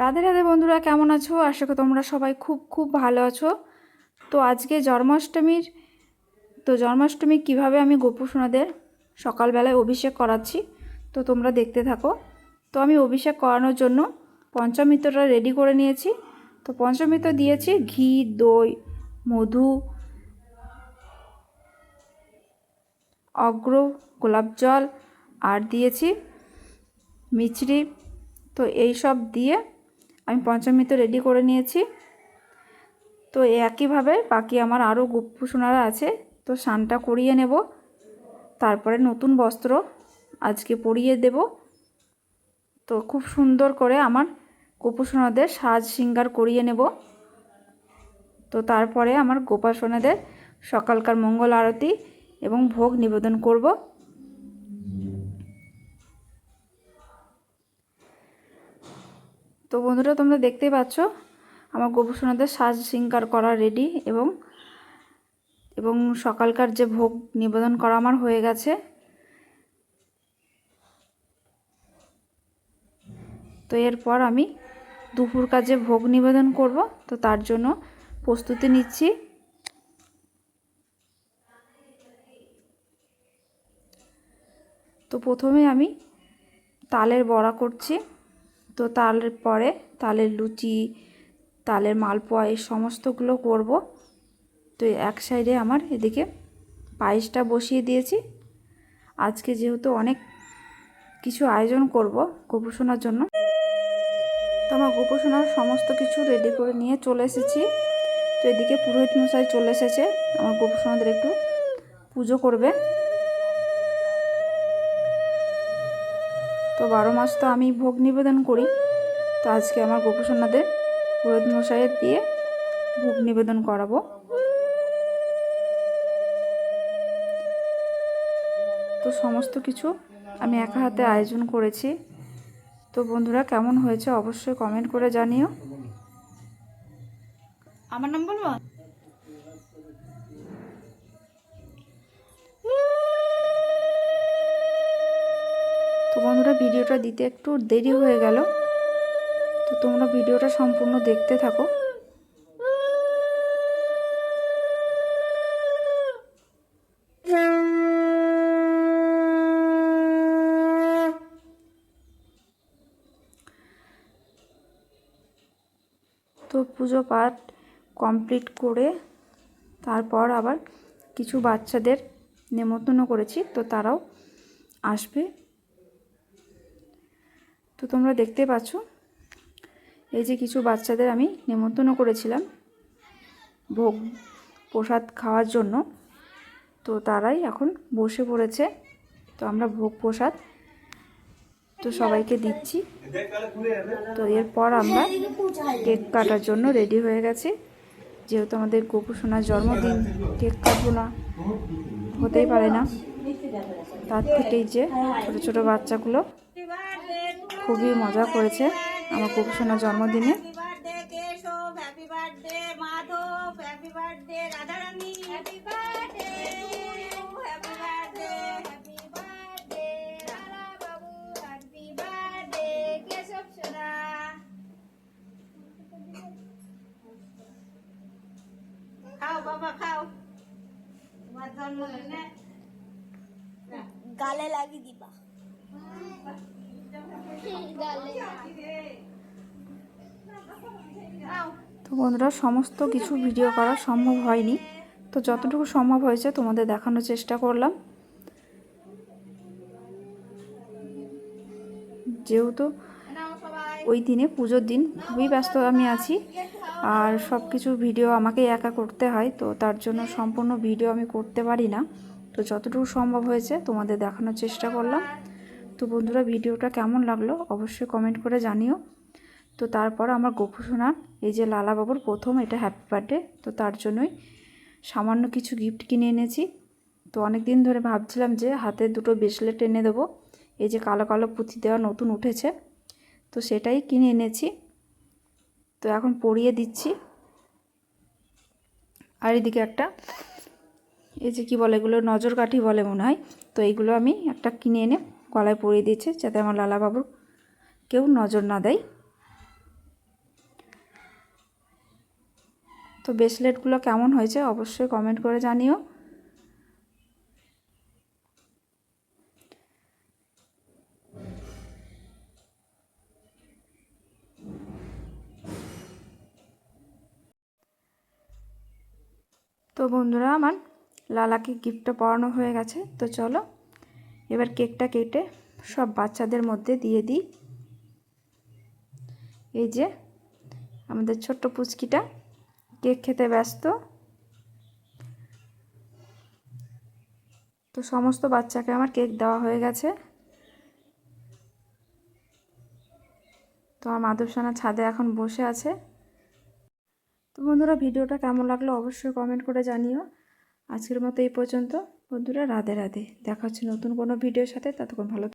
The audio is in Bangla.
রাধে রাধে বন্ধুরা, কেমন আছো? আশা করি তোমরা সবাই খুব খুব ভালো আছো। তো আজকে জন্মাষ্টমীর, তো জন্মাষ্টমী কীভাবে আমি গোপুসোনাদের সকালবেলায় অভিষেক করাচ্ছি, তো তোমরা দেখতে থাকো। তো আমি অভিষেক করানোর জন্য পঞ্চামৃতটা রেডি করে নিয়েছি। তো পঞ্চামৃত দিয়েছি ঘি, দই, মধু, অগ্র, গোলাপ জল, আর দিয়েছি মিছরি। তো এই সব দিয়ে আমি পঞ্চামৃত রেডি করে নিয়েছি। তো একইভাবে বাকি আমার আরও গোপুসোনারা আছে, তো স্নানটা করিয়ে নেব। তারপরে নতুন বস্ত্র আজকে পরিয়ে দেব। তো খুব সুন্দর করে আমার গোপুসোনাদের সাজ শৃঙ্গার করিয়ে নেব। তো তারপরে আমার গোপাসনাদের সকালকার মঙ্গল আরতি এবং ভোগ নিবেদন করব। তো বন্ধুরা, তোমরা দেখতেই পাচ্ছ, আমার গোপুসোনাদের সাজ শৃঙ্গার করা রেডি এবং এবং সকালকার যে ভোগ নিবেদন করা আমার হয়ে গেছে। তো এরপর আমি দুপুর কাজে ভোগ নিবেদন করব, তো তার জন্য প্রস্তুতি নিচ্ছি। তো প্রথমে আমি তালের বড়া করছি। তো তালের পরে তালের লুচি, তালের মালপোয়া এই সমস্তগুলো করব। তো এক সাইডে আমার এদিকে পায়েসটা বসিয়ে দিয়েছি। আজকে যেহেতু অনেক কিছু আয়োজন করব গোপুসোনার জন্য, তো আমার গোপুসোনার সমস্ত কিছু রেডি করে নিয়ে চলে এসেছি। তো এদিকে পুরোহিত মশাই চলে এসেছে, আমার গোপুসোনাদের একটু পুজো করবে। তো বারো মাস তো আমি ভোগ নিবেদন করি। তো আজকে আমার গোপসন্নাদের পুরোহিত মশাইয়ের দিয়ে ভোগ নিবেদন করাবো। তো সমস্ত কিছু আমি একা হাতে আয়োজন করেছি। তো বন্ধুরা, কেমন হয়েছে অবশ্যই কমেন্ট করে জানিও। আমার নাম বলব? তো বন্ধুরা, ভিডিওটা দিতে একটু দেরি হয়ে গেল। তো তোমরা ভিডিওটা সম্পূর্ণ দেখতে থাকো। তো পুজো পাঠ কমপ্লিট করে তারপর আবার কিছু বাচ্চাদের নেমন্তন্ন করেছি, তো তারাও আসবে। তো তোমরা দেখতে পাচ্ছ, এই যে কিছু বাচ্চাদের আমি নেমন্তন্ন করেছিলাম ভোগ প্রসাদ খাওয়ার জন্য। তো তারাই এখন বসে পড়েছে। তো আমরা ভোগ প্রসাদ তো সবাইকে দিচ্ছি। তো এরপর আমরা কেক কাটার জন্য রেডি হয়ে গেছি। যেহেতু আমাদের গোপু সোনার জন্মদিন, কেক কাটবো না, হতেই পারে না। তার থেকেই যে ছোটো ছোটো বাচ্চাগুলো খুবই মজা করেছে আমার গোপু সোনার জন্মদিনে গালে লাগিয়ে দিবা। তো বন্ধুরা, সমস্ত কিছু ভিডিও করা সম্ভব হয়নি। তো যতটুকু সম্ভব হয়েছে তোমাদের দেখানোর চেষ্টা করলাম। যেহেতু ওই দিনে পুজোর দিন, খুবই ব্যস্ত আমি আছি। আর সব কিছু ভিডিও আমাকেই একা করতে হয়, তো তার জন্য সম্পূর্ণ ভিডিও আমি করতে পারি না। তো যতটুকু সম্ভব হয়েছে তোমাদের দেখানোর চেষ্টা করলাম। তো বন্ধুরা ভিডিওটা কেমন লাগল অবশ্যই কমেন্ট করে জানিও। তো তারপর আমার গোপু গোপুসোনার এই যে লালা বাবুর প্রথম, এটা হ্যাপি বার্থডে তো তার জন্যই সামান্য কিছু গিফট কিনে এনেছি। তো অনেক দিন ধরে ভাবছিলাম যে হাতে দুটো ব্রেসলেট এনে দেবো, এই যে কালো কালো পুঁথি দেওয়া নতুন উঠেছে, তো সেটাই কিনে এনেছি। তো এখন পরিয়ে দিচ্ছি। আর এদিকে একটা, এই যে কি বলে এগুলো নজর কাঠি বলে মনে হয়, তো এইগুলো আমি একটা কিনে এনে গলায় পরিয়ে দিচ্ছে যাতে আমার লালাবাবুর কেউ নজর না দেয়। তো ব্রেসলেটগুলো কেমন হয়েছে অবশ্যই কমেন্ট করে জানিও। তো বন্ধুরা, আমার লালাকে গিফটটা পড়ানো হয়ে গেছে। তো চলো এবার কেকটা কেটে সব বাচ্চাদের মধ্যে দিয়ে দিই। এই যে আমাদের ছোট্ট পুচকিটা কেক খেতে ব্যস্ত। তো সমস্ত বাচ্চাকে আমার কেক দেওয়া হয়ে গেছে। তো আমার মাধবসানা ছাদে এখন বসে আছে। তো বন্ধুরা, ভিডিওটা কেমন লাগল অবশ্যই কমেন্ট করে জানিও। আজকের মতো এই পর্যন্ত। বন্ধুরা, রাধে রাধে। দেখা হচ্ছে নতুন কোনো ভিডিওর সাথে। ততক্ষণ ভালো